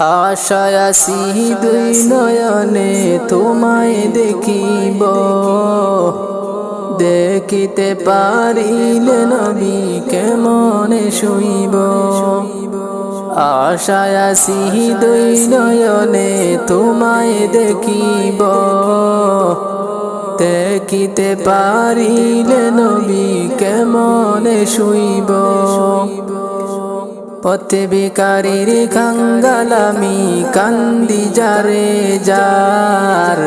আশায় আসি দুই নয়নে তোমায় দেখিব। দেখিতে পারিলে নবী কেমনে শুইব? আশায় আসি দুই নয়নে তোমায় দেখিব। দেখিতে পারিলে নবী কেমনে শুইব? পথে বেকারির কাঙ্গালামি কান্দি যারে যার।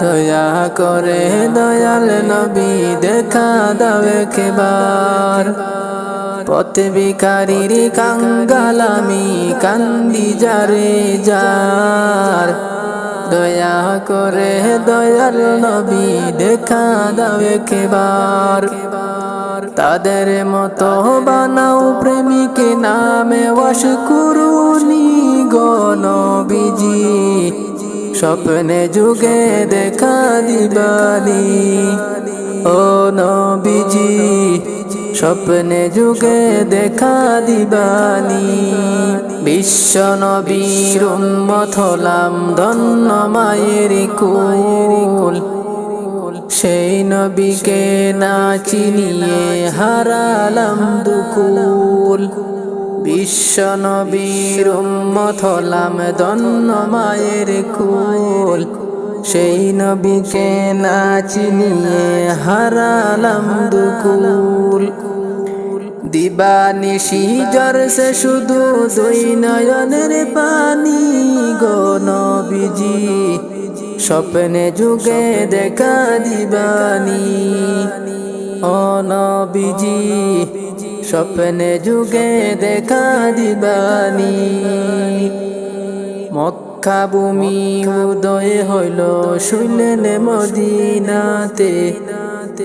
দয়া করে দয়াল নবী দেখা দাও একবার। পথে বেকারির কাঙ্গালামি কান্দি যারে যার। দয়া করে দয়াল নবী দেখা দাও একবার। তাদের মতো বানাও প্রেমিক নামে বাস করুনি গণ বিজি স্বপ্নে যুগে দেখা দিবানি ও নবীজি। স্বপ্নে যুগে দেখা দিবানি বিশ্ব নবীর হলাম ধন্য মায়ের কুল। সেই নবীকে না চিনিয়ে হারালাম দুকুল। বিশ্ব নবীর হলাম দন্ন মায়ের কুল। সেই নবীকে না চিনিয়ে হারালাম দুকুল। দিবানিশি জরসে শুধু দুই নয়নের পানি গো নবীজি। স্বপ্নে যুগে দেখা দিবানি। ও নবীজি, স্বপ্নে যুগে দেখা দিবানি। মক্কা ভূমি উদয় হইল শুনলেন মদিনাতে।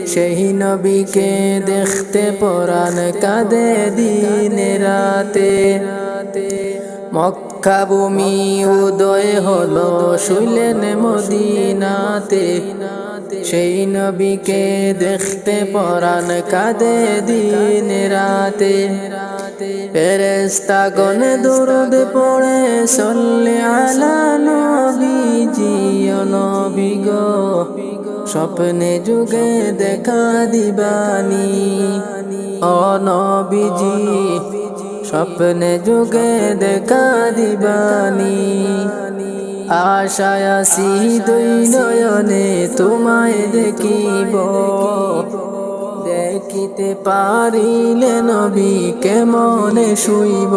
সেই নবীকে দেখতে পরাণ কাঁদে দিন রাতে। মক্কা ভূমি উদয় হলো শুনলেন মদিনাতে। সেই নবীকে দেখতে পরাণ কাঁদে দিন রাতে। গণ দুরুদ পড়ে, সল্লে আলা নবীজি নবী গো, স্বপ্নে যুগে দেখা দিবানি। ও নবীজি স্বপ্নে যুগে দেখা দিবানি। আশায় আসি দুই নয়নে তোমায় দেখিব। দেখিতে পারিলে নবী কেমনে শুইব?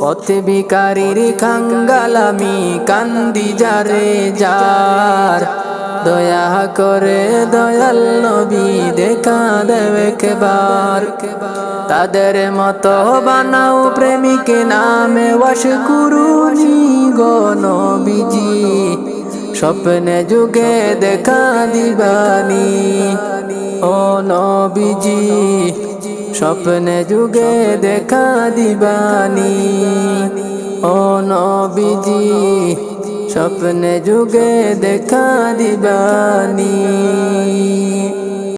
পথে বিকারির কাঙ্গালামি কান্দি যারে যার। দয়া করে দয়াল নবী দেখা দেবে কেবার কেবার তাদের মতো বানাও প্রেমিক নামে বাস করুনি গো নবীজি। স্বপ্নে যুগে দেখা দিবানি, ও নবীজি। স্বপ্নে যুগে দেখা দিবানি, ও নবীজি। স্বপ্নে যুগে দেখা দিবানি।